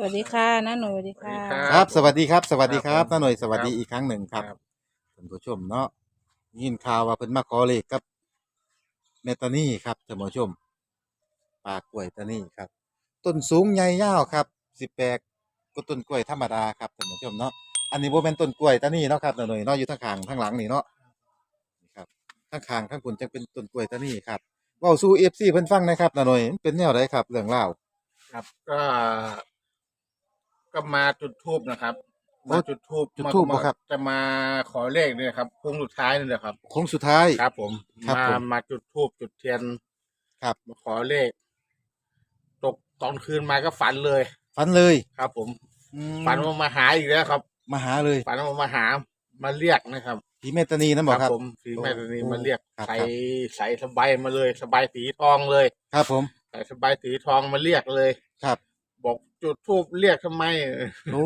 สวัสดีค่ะน้าหนูสวัสดีค่ะ สวัสดีครับ สวัสดีครับ สวัสดีครับครับผมน้าหน่อยสวัสดีครับอีกครั้งหนึ่งครับครับ ท่านผู้ชมเนาะยินข่าวว่าเพิ่นมาขอเลขกับเมตานี่ครับท่านผู้ชมปากกล้วยตานี่ครับ ต้นสูงใหญ่ยาวครับสิแปลกก็ต้นกล้วยธรรมดาครับท่านผู้ชมเนาะอันนี้บ่แม่นต้นกล้วยตานี่เนาะครับน้าหน่อยเนาะอยู่ทางข้างทางหลังนี่เนาะนี่ครับทางข้างทางคุณจังเป็นต้นกล้วยตานี่ครับเว้าสู่ FC เพิ่นฟังหนะครับน้าหน่อยมันเป็นแนวใดครับเรื่องเล่าว ครับก็ ก็มาจุดทูบนะครับโอ้มาจุดทูบจุดธูปบ่ครับ จะมาขอเลขเนี่ยครับโค้งสุดท้ายนี่แหละครับ โค้งสุดท้าย ครับ ผมครับมาผม มาจุดทูบจุดเทียนครับ มาขอเลข ตกตอนคืนมาก็ฝันเลย ฝันเลยครับ ผม อืมฝันว่ามาหาอีกแล้วครับ มาหาเลยฝันว่ามาหา มาเรียกนะครับ ผีเมตานีนั่นบอกครับ ผมสีแม่ตานีโอ้มาเรียกครับ ใส่ครับใส่สบายมาเลย สบายสีทองเลยครับผม ใส่สบายสีทองมาเรียกเลย ครับ บอกจุดทูบเรียกทำไม โอ้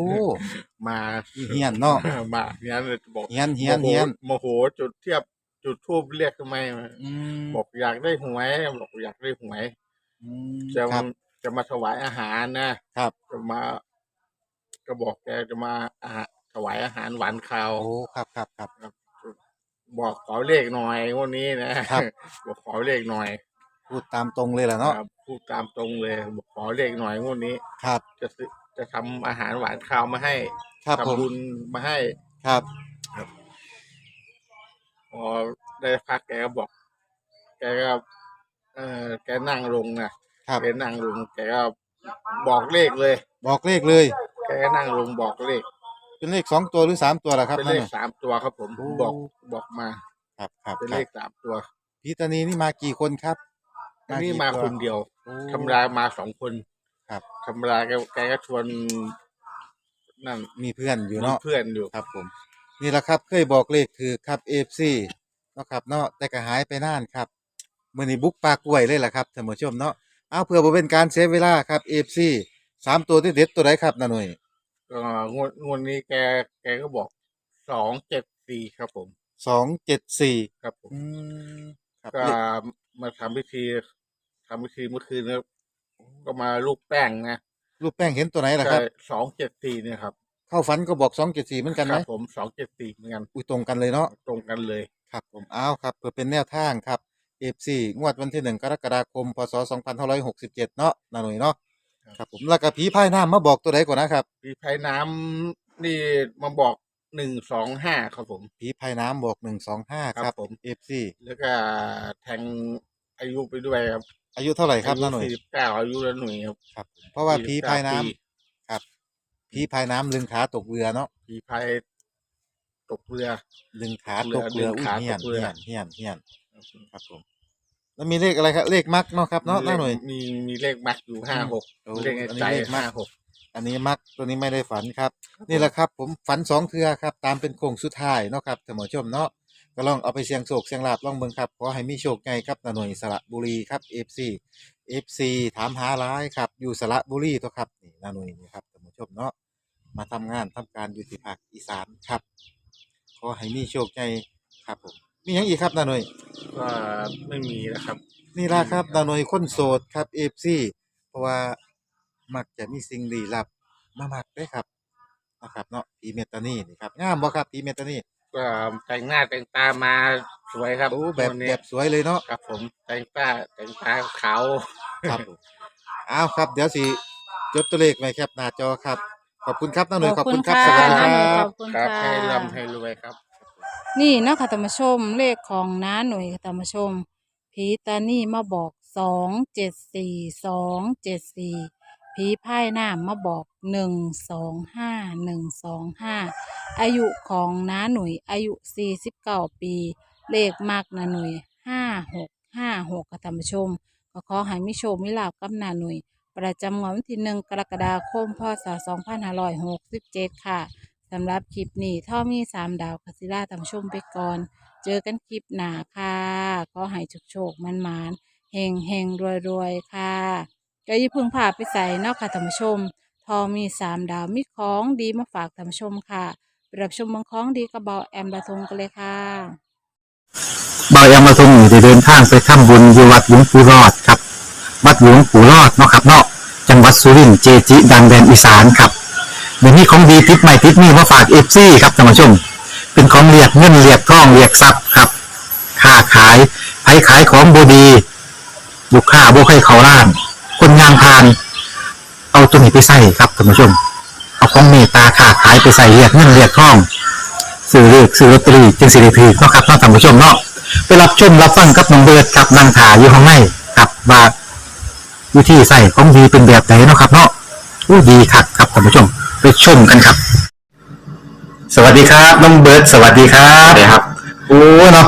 มาเฮียนเนาะมาเฮียนบอกเฮียนเฮียนเฮียนโมโหจุดเทียบจุดทูบเรียกทำไมอืมบอกอยากได้หวยบอกอยากได้หวยอืมจะครับจะมาถวายอาหารนะครับ จะมา ก็บอกแกจะมาอาหารถวายอาหารหวานข้าวโอ้ครับครับครับบอกขอเลขหน่อยงวันนี้นะครับบอกขอเลขหน่อยพูดตามตรงเลยแหละเนาะครับ พูดตามตรงเลยบอกขอเลขหน่อยงวันนี้ ครับ จะซื้อจะทำอาหารหวานข้าวมาให้ครับผมทำบุญมาให้ ครับ พอได้พักแกก็บอก แกก็เออแกนั่งลงนะครับ แกนั่งลงแกก็บอกเลขเลย บอกเลขเลย แกก็นั่งลงบอกเลขเป็นเลขสองตัวหรือสามตัวล่ะครับเป็นนั่เลนขน่ะ สามตัวครับผมโอ้ บอกบอกมาครับครับเป็นคเลรับขสามตัวผีตานีนี่มากี่คนครับอันนี้กี่มาตัวคนเดียว โอ้ธรรมดามาสองคนครับธรรมดาแกแกก็ชวนนั่นมีเพื่อนอยู่มีเนาะเพื่อนอยู่ครับผม นี่แหละครับ เคยบอกเลขคือครับเอฟซีเนาะครับเนาะแต่ก็หายไปนานครับมื่อนี้บุกปากกล้วยเลยล่ะครับท่านผู้ชมเนาะเอาเพื่อบ่เป็นการเสียเวลาครับเอฟซีสามตัวที่เด็ดตัวไหนครับนาหน่วยก็งวดงวดนี้แกแกก็บอกสองเจ็ดสี่ครับผมสองเจ็ดสี่ครับผมอืมครับก็มาทำพิธี ทำพิธีเมื่อคืนนะครับก็มาลูกแป้งนะรูปแป้งเห็นตัวไหนล่ะครับ สองเจ็ดสี่เนี่ยครับเข้าฝันก็บอกสองเจ็ดสี่เหมือนกันคไหมรับผมสองเจ็ดสี่เหมือนกันอุ้ยตรงกันเลยเนาะ ตรงกันเลย ครับ ผมเอาครับ เพื่อเป็นแนวทางครับเอฟซีงวดวันที่หนึ่งกรกฎาคมพศสองพันห้าร้อยหกสิบเจ็ดเนาะนาหน่วยเนาะครับผมแล้วก็ผีพายน้ำมาบอกตัวไหนก่อนนะครับพี่ไพน้ำนี่มาบอกหนึ่งสองห้าครับผม ผีพายน้ำบอกหนึ่งสองห้าคครัรับบผม เอฟซีแล้วก็แทงอายุไปด้วยครับ อายุเท่าไหร่ครับอายุนาหน่วยสี่สิบเก้าอายุละหน่วยครับครับผมเพราะว่าผี49พายน้ำปีครับผีพายน้ำลึงขาตกเรือเนาะพี่ไพตกเรือ ลึงขาตกเรือดึงอุ้ยขาเฮียนตกเรือ เฮียนเฮียนเฮียนครับผมแล้วมีเลขอะไรครับเลขมักเนาะครับเนาะนาหน่วยมีมีเลขมักอยู่ห้าหกโอ้เลขในอันนี้ใจเลขมัห้ากหกอันนี้มักตัวนี้ไม่ได้ฝันครับ นี่แหละครับ ผมฝันสองเทือครับ ตามเป็นโค้งสุดท้ายเนาะครับท่านผู้ชมเนาะ ก็ลองเอาไปเสียงโศกเสียงลาบลองเบิ่งครับขอให้มีโชคไงครับนาหน่วยสระบุรีครับ FC FC ถามหาร้ายครับ อยู่สระบุรีตัวครับนี่นาหน่วยนี่ครับท่านผู้ชมเนาะมาทำงานทำการอยู่ที่ภาคอีสานครับ ขอให้มีโชคไงครับผมมีหยังอีกครับนาหน่วย ก็ไม่มีนะครับ นี่ล่ะครับนาหน่วยคนโสดครับ FC เพราะว่ามักจะมีสิ่งลี้ลับมามักเด้ครับนะครับเนาะผีเมตานี่นี่ครับงามบ่ครับผีเมตานี่ ก็แต่งหน้าแต่งตามาสวยครับโอ้แบบวันนี้แบบสวยเลยเนาะครับผมแต่งตาแต่งตาขาว ครับผมอ้าวครับ เดี๋ยวสิจดตัวเลขไว้ครับหน้าจอครับ ขอบคุณครับน้าหน่วยขอบคุณครับสวัสดีคน้าหน่วยรัขบ อบคุณครับค่ะให้ร่ำให้รวยครับ นี่นะคะธรรมชมเลขของน้าหน่วยธรรมชมผีตานี่มาบอกสองเจ็ดสี่สองเจ็ดสี่ผีพายน้ำมาบอก หนึ่งสองห้าหนึ่งสองห้าอายุของน้าหนุ่ยอายุสี่สิบเก้าปี เลขมากน้าหนุ่ยห้าหกห้าหกธรรมชม ก็ขอให้มิโชมิลาบกับน้าหนุ่ย ประจำงวันที่หนึ่งกรกฎาคมพศสองพันห้าร้อยหกสิบเจ็ดค่ะสำหรับคลิปนี้ท่อมีสามดาวคาสิล่าตามชมไปก่อน เจอกันคลิปหนาค่ะก็ให้โชคโชคมันมานเฮงเฮงรวยรวยค่ะก็ยิ่าเพึ่งพาไปใส่นอกค่ะท่านผู้ชม ทอมีสามดาวมีของดีมาฝากท่านผู้ชมค่ะไปรับชมเมืองของดีกระเบาแอมบะทงกันเลยค่ะ บายามาทรงอยู่ได้เดินทางไปทำบุญที่วัดหลวงปู่รอดครับ วัดหลวงปู่รอดเนาะครับเนาะจังหวัดสุรินทร์เจจิ ดังแดนอีสานครับเดี๋ยวนี้ของดีติดใหม่ติดนี่มาฝากเอฟซีครับท่านผู้ชม เป็นของเรียกเงินเรียกทองเรียกทรัพย์ครับค้าขายไผขายของบดีลูกค้าบ่ใครเขาล้าน คนงานพาน ตัวนี้ไปใส่ครับท่านผู้ชม เอาของเมตตาค้าขายไปใส่เรียกเงินเรียกทองซื้อเลือกซื้อลอตเตอรี่จึงสิริพีเนาะครับเนาะท่านผู้ชมเนาะไปรับชมรับฟังกับน้องเบิร์ดกับนางถาอยู่ข้างในกับว่าวิธีใส่ของดีเป็นแบบไหนเนาะครับเนาะอู้ดีคักครับท่านผู้ชม ไปชมกันครับ สวัสดีครับน้องเบิร์ดสวัสดีครับสวัสดีครับโอ้เนาะ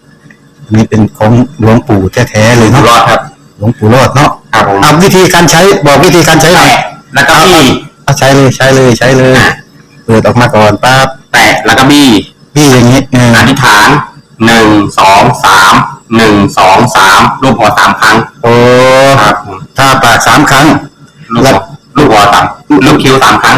นนี้เป็นของหลวงปู่แท้ๆเลยอยู่เนาะรอดครับ หลวงปู่รอดเนาะครับผมเอาวิธีการใช้บอกวิธีการใช้หน่อยแตะแล้วก็บี้เอาใช้เลยใช้เลยใช้เลยเปิดออกมาก่อนปั๊บแตะแล้วก็บี้พี่อย่างนี้เอออธิษฐานหนึ่งสองสามหนึ่งสองสามรูปหัวสามครั้งโอ้ครับผมถ้าปากสามครั้งลูกหัวลูกหัวสามลูกคิ้วสามครั้ง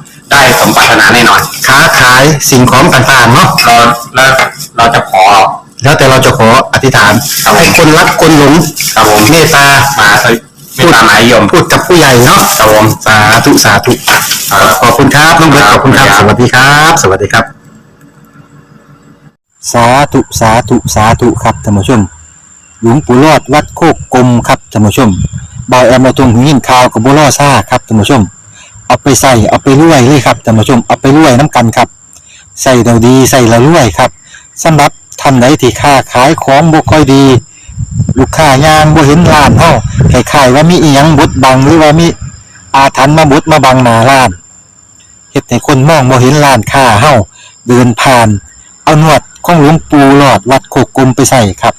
ได้สมปรารถนาแน่นอนค้าขายสิ่งของต่างๆเนาะเราแล้วเราจะขอ แล้วแต่เราจะขออธิษฐานครับผม ให้คนรักคนหลงครับผมเมตตามาไม่ตามหมายยม พูดกับผู้ใหญ่เนาะครับผม สาธุสาธุครับขอบคุณครับน้องเบิร์ตขอบคุณครับ สวัสดีครับ สวัสดีครับ สาธุสาธุสาธุครับท่านผู้ชม หลวงปู่รอดวัดโคกกลมครับท่านผู้ชมบอยแอมมาตรงหูยินข่าวกับบัวล่อซ่าครับท่านผู้ชม เอาไปใส่เอาไปรวยเลยครับท่านผู้ชมเอาไปรวยน้ำกันครับใส่เราดีใส่เรารวยครับสำหรับท่านใดที่ค้าขายของบ่ค่อยดี ลูกค้ายางบ่เห็นร้านเฮาคล้ายๆว่ามีอีหยังบดบังหรือว่ามีอาถรรพ์มาบดมาบังหน้าร้านเฮ็ดให้คนมองบ่เห็นร้านค้าเฮาเดินผ่านเอาหนวดของหลวงปู่หลอดวัดโคกกลมไปใส่ครับ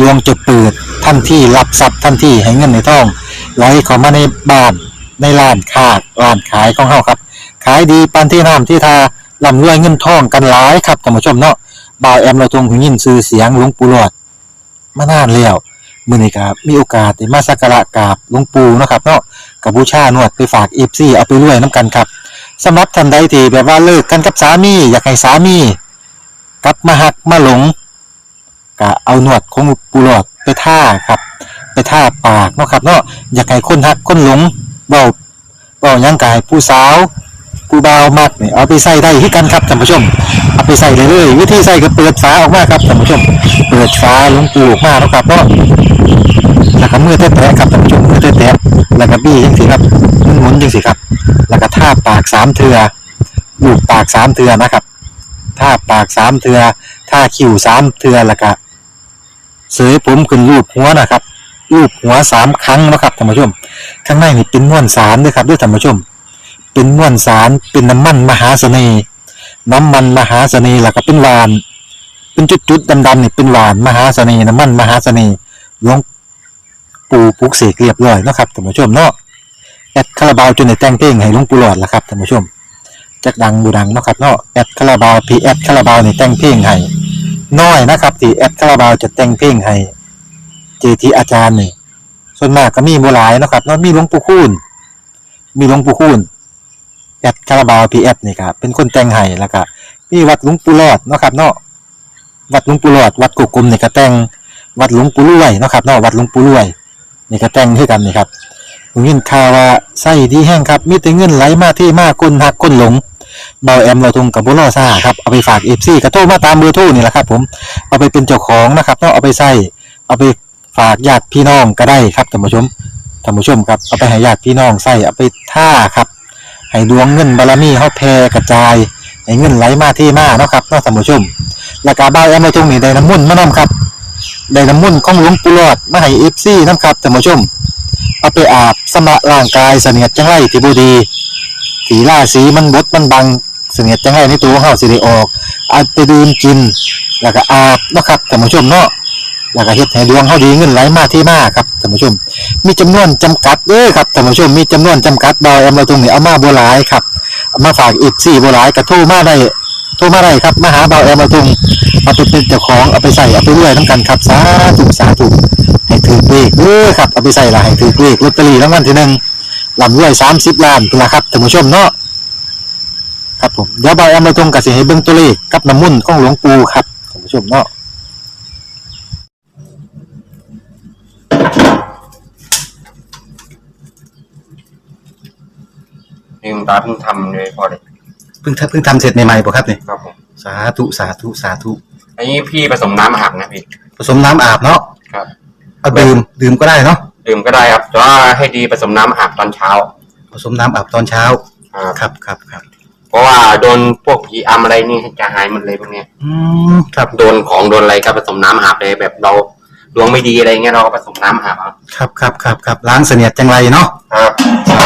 ดวงจะเปิดทันที่รับทรัพย์ทันที่ให้เงินในท้องไหลเข้ามาในบ้าน ในร้านค้าร้านขายของเฮาครับ ขายดีปานที่น้ำที่ทาร่ำรวยเงินทองกันหลายครับท่านผู้ชมเนาะบ่าวแอมเราทรงหูยินซื้อเสียงหลวงปู่หลอดมานานแล้วมื้อนี้ครับมีโอกาสได้มาสักการะกราบหลวงปู่เนาะครับเนาะกับบูชานวดไปฝาก FC เอาไปรวยน้ำกันครับสำหรับท่านใดที่แบบว่าเลิกกันกับสามี อยากให้สามีกลับมาหักมาหลงก็เอาหนวดของปูหลอดไปท่าครับ ไปท่าปากเนาะครับเนาะอยากให้คนหักคนหลง เบาเบาหยังกายผู้สาวผู้บ่ามักนี่เอาไปใส่ได้ที่กันครับท่านผู้ชม เอาไปใส่เลยเลย วิธีใส่ก็เปิดฝาออกมาครับท่านผู้ชม เปิดฝาลงปูออกมาแล้วครับเนาะแล้วก็มือแตะๆครับท่านผู้ชมมือแตะๆแล้วก็บี้จังสิครับหมุนๆจังสิครับ แล้วก็ท่าปากสามเทือลูบปากสามเทือนะครับท่าปากสามเทือท่าคิ้วสามเทือแล้วก็เสยผมขึ้นรูปหัวนะครับรูปหัวสามครั้งนะครับท่านผู้ชม ข้างในนี่เป็นม้วนสารด้วยครับด้วยท่านผู้ชม เป็นม้วนสารเป็นน้ำมันมหาเสน่ห์น้ำมันมหาเสน่ห์แล้วก็เป็นหวาน เป็นจุดๆดำๆนี่เป็นหวานมหาเสน่ห์น้ำมันมหาเสน่ห์หลวงปู่ปลุกเสกเรียบร้อยนะครับท่านผู้ชมเนาะแอดคาราบาวจนในแต่งเพลงให้หลวงปู่หลอดละครับท่านผู้ชมจักดังบูดังนะครับเนาะแอดคาราบาวพีแอดคาราบาวนี่แต่งเพลงให้น้อยนะครับที่แอดคาราบาวจะแต่งเพลงให้เจทีอาจารย์นี่ ส่วนมากก็มีบ่หลายเนาะครับเนาะมีหลวงปู่คูณมีหลวงปู่คูณแอดคาราบาวพีแอดนี่ครับเป็นคนแต่งให้แล้วก็มีวัดหลวงปู่รอดเนาะครับเนาะวัดหลวงปู่รอด วัดกุกกลมนี่ก็แต่งวัดหลวงปู่รวยเนาะครับเนาะวัดหลวงปู่รวยนี่ก็แต่งคือกันนี่ครับผมยินข่าวว่าไส้ดีแห้งครับ มีแต่เงินไหลมาที่มากคนหักคนหลงเบาแอมเราทงกับบุรอซ่าครับเอาไปฝากเอฟซีกระโทรมาตามเบอร์โทรนี่แหละครับผมเอาไปเป็นเจ้าของนะครับต้องเอาไปใส่เอาไป ฝากญาติพี่น้องก็ได้ครับท่านผู้ชมท่านผู้ชมครับเอาไปให้ญาติพี่น้องใส่เอาไปท่าครับให้ดวงเงินบารมีเฮาแผ่กระจายให้เงินไหลมาเทมาเนาะครับเนาะท่านผู้ชมแล้วก็บ่าวแอมเราตรงนี้ได้น้ำมนต์มานํครับได้น้ำมนของหลวงปู่หลอดมาให้ FC นํครับท่านผู้ชมเอาไปอาบสำระร่างกายเสนียดจังไรที่บ่ดีสีล่าสีมันบดมันบังเสนียดจังไรในตัวของเฮาสิได้ออกเอาไปดื่มกิน แล้วก็อาบเนาะครับท่านผู้ชมเนาะ แล้วก็เฮ็ดให้ดวงเฮาดีเงินไหลมาเทมาครับท่านผู้ชม มีจำนวนจำกัดเด้อครับท่านผู้ชมมีจำนวนจำกัดบ่าวแอมาตรงนี้เอามาบ่หลายครับเอามาฝาก FC บ่หลายก็โทรมาได้โทรมาได้ครับมาหาบ่าแอมาตรงเอาไปเป็นเจ้าของเอาไปใส่เอาไปรวยนํกันครับสาธุสาธุให้ถือเลขเด้อครับเอาไปใส่ละให้ถือเลขลอตเตอรี่รางวัลที่หนึ่งลำรวยสามสิบล้านเป็นละครับท่านผู้ชมเนาะครับผมเดี๋ยวบอยเอามาตรงกับสิให้เบิ่งตัวเลขกับน้ำมุ่นของหลวงปู่ครับท่านผู้ชมเนาะ นี่คุณตาเพิ่งทำเลยพอเลยเพิ่งเพิ่งทำเสร็จใหม่ๆป่ะครับเนี่ยครับผมสาธุสาธุสาธุอันนี้พี่ผสมน้ำอาบนะพี่ผสมน้ำอาบเนาะครับ เอาดื่มดื่มก็ได้เนาะดื่มก็ได้ครับแต่ว่าให้ดีผสมน้ำอาบตอนเช้า ผสมน้ำอาบตอนเช้าครับครับครับครับเพราะว่าโดนพวกผีอำอะไรนี่จะหายหมดเลยพวกเนี้ยอืมครับโดนของโดนอะไรก็ผสมน้ำอาบเลยแบบเราดวงไม่ดีอะไรเงี้ยเราก็ผสมน้ำอาบเอาครับครับครับครับล้างเสนียดจังไรเนาะครับสา